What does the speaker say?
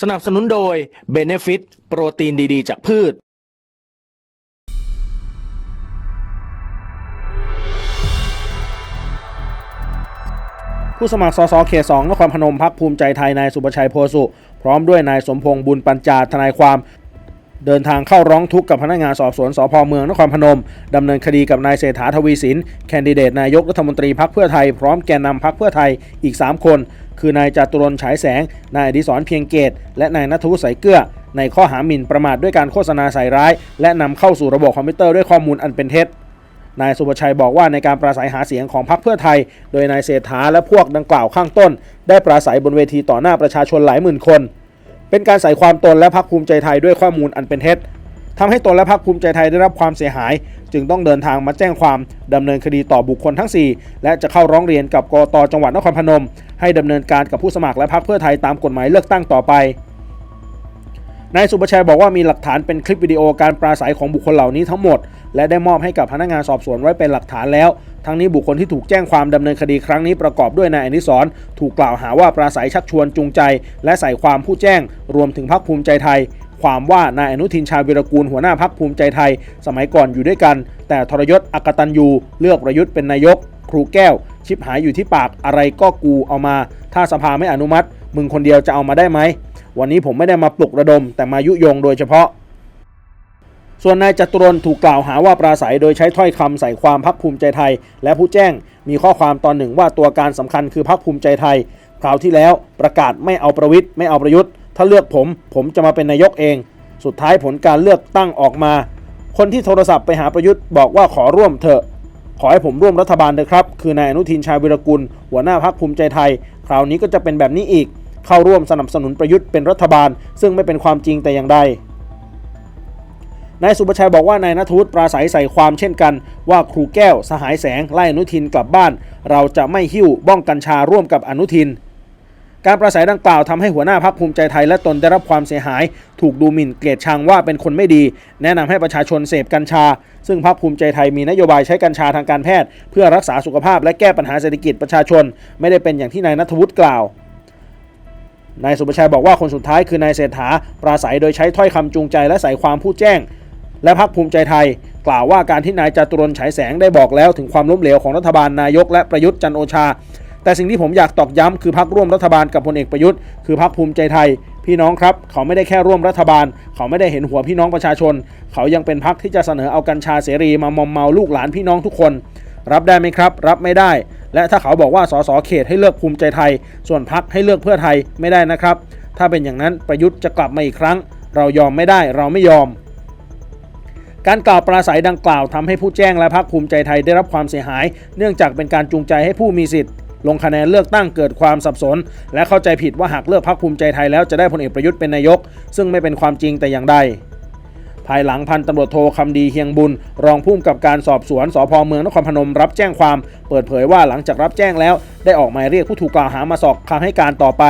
สนับสนุนโดย b e n e f i t โปรตีนดีๆ จากพืช ผู้สมัครสสเขตสองนครพนมพักภูมิใจไทยนายสุประชัยโพสุ พร้อมด้วยนายสมพงษ์บุญปัญจาทนายความ เดินทางเข้าร้องทุกข์กับพนักงานสอบสวนสพเมืองนครพนม ดำเนินคดีกับนายเศรษฐาทวีสิน แคนดิเดตนายกรัฐมนตรีพักเพื่อไทย พร้อมแกนนำพักเพื่อไทยอีก 3 คน คือนายจตุรนฉายแสง นายอดิศรเพียงเกต และนายนัทวุฒิใสายเกลือในข้อหาหมิ่นประมาทด้วยการโฆษณาใส่ร้าย และนำเข้าสู่ระบบคอมพิวเตอร์ด้วยข้อมูลอันเป็นเท็จนายสุประชัยบอกว่าในการปราศัยหาเสียงของพรรคเพื่อไทย โดยนายเศรษฐาและพวกดังกล่าวข้างต้น ได้ปราศัยบนเวทีต่อหน้าประชาชนหลายหมื่นคน เป็นการใส่ความตนและพรรคภูมิใจไทยด้วยข้อมูลอันเป็นเท็จทำให้ตนและพรรคภูมิใจไทยได้รับความเสียหาย จึงต้องเดินทางมาแจ้งความดำเนินคดีต่อบุคคลทั้ง 4 และจะเข้าร้องเรียนกับกตจังหวัดนครพนม ให้ดำเนินการกับผู้สมัครและพรรคเพื่อไทยตามกฎหมายเลือกตั้งต่อไป นายสุประชัยบอกว่ามีหลักฐานเป็นคลิปวิดีโอการปราศัยของบุคคลเหล่านี้ทั้งหมด และได้มอบให้กับพนักงานสอบสวนไว้เป็นหลักฐานแล้ว ทั้งนี้บุคคลที่ถูกแจ้งความดำเนินคดีครั้งนี้ประกอบด้วยนายอนิสรถูกกล่าวหาว่าปราศัยชักชวนจูงใจ และใส่ความผู้แจ้ง รวมถึงพรรคภูมิใจไทย ความว่านายอนุทินชาญวิรกูลหัวหน้าพรรคภูมิใจไทย สมัยก่อนอยู่ด้วยกัน แต่ทรยศอักตันยูเลือกประยุทธ์เป็นนายก ครูแก้ว ชิบหายอยู่ที่ปากอะไรก็กูเอามา ถ้าสภาไม่อนุมัติ มึงคนเดียวจะเอามาได้ไหม วันนี้ผมไม่ได้มาปลุกระดม แต่มายุยงโดยเฉพาะ ส่วนนายจตุรนถูกกล่าวหาว่าปราศัยโดยใช้ถ้อยคำใส่ความพักภูมิใจไทย และผู้แจ้งมีข้อความตอนหนึ่งว่าตัวการสำคัญคือพักภูมิใจไทยคราวที่แล้วประกาศไม่เอาประวิทย์ไม่เอาประยุทธ์ ถ้าเลือกผม ผมจะมาเป็นนายกเอง สุดท้ายผลการเลือกตั้งออกมา คนที่โทรศัพท์ไปหาประยุทธ์บอกว่าขอร่วมเถอะขอให้ผมร่วมรัฐบาลเถอะครับ คือนายอนุทินชาญวิรกุล หัวหน้าพักภูมิใจไทย คราวนี้ก็จะเป็นแบบนี้อีก เข้าร่วมสนับสนุนประยุทธ์เป็นรัฐบาล ซึ่งไม่เป็นความจริงแต่อย่างใดนายสุประชัยบอกว่านายนัทวุฒิปราศัยใส่ความเช่นกัน ว่าครูแก้วสหายแสงไล่อนุทินกลับบ้าน เราจะไม่หิ้วบ้องกัญชาร่วมกับอนุทิน การปราศัยดังกล่าวทำให้หัวหน้าพักภูมิใจไทยและตนได้รับความเสียหาย ถูกดูหมิ่นเกลียดชังว่าเป็นคนไม่ดี แนะนำให้ประชาชนเสพกัญชา ซึ่งพักภูมิใจไทยมีนโยบายใช้กัญชาทางการแพทย์ เพื่อรักษาสุขภาพและแก้ปัญหาเศรษฐกิจประชาชน ไม่ได้เป็นอย่างที่นายนัทวุฒิกล่าว นายสุประชัยบอกว่าคนสุดท้ายคือนายเศรษฐาปราศัยโดยใช้ถ้อยคำจูงใจและใส่ความผู้แจ้ง และพักภูมิใจไทย กล่าวว่าการที่นายจตุรนฉายแสงได้บอกแล้วถึงความล้มเหลวของรัฐบาลนายกและประยุทธ์จันโอชา แต่สิ่งที่ผมอยากตอกย้ำคือพักร่วมรัฐบาลกับพลเอกประยุทธ์ คือพักภูมิใจไทย พี่น้องครับ เขาไม่ได้แค่ร่วมรัฐบาล เขาไม่ได้เห็นหัวพี่น้องประชาชน เขายังเป็นพักที่จะเสนอเอากัญชาเสรีมามอมเมาลูกหลานพี่น้องทุกคน รับได้ไหมครับ รับไม่ได้ และถ้าเขาบอกว่าสสเขตให้เลือกภูมิใจไทย ส่วนพักให้เลือกเพื่อไทยไม่ได้นะครับ ถ้าเป็นอย่างนั้นประยุทธ์จะกลับมาอีกครั้ง เรายอมไม่ได้เราไม่ยอม การกล่าวปราศัยดังกล่าวทำให้ผู้แจ้งและพรรคภูมิใจไทยได้รับความเสียหาย เนื่องจากเป็นการจูงใจให้ผู้มีสิทธิ์ลงคะแนนเลือกตั้งเกิดความสับสน และเข้าใจผิดว่าหากเลือกพรรคภูมิใจไทยแล้วจะได้พลเอกประยุทธ์เป็นนายก ซึ่งไม่เป็นความจริงแต่อย่างใด ภายหลังพันตำรวจโทคำดีเฮียงบุญ รองผู้กำกับการสอบสวนสพเมืองนครพนมรับแจ้งความ เปิดเผยว่าหลังจากรับแจ้งแล้ว ได้ออกหมายเรียกผู้ถูกกล่าวหามาสอบคำให้การต่อไป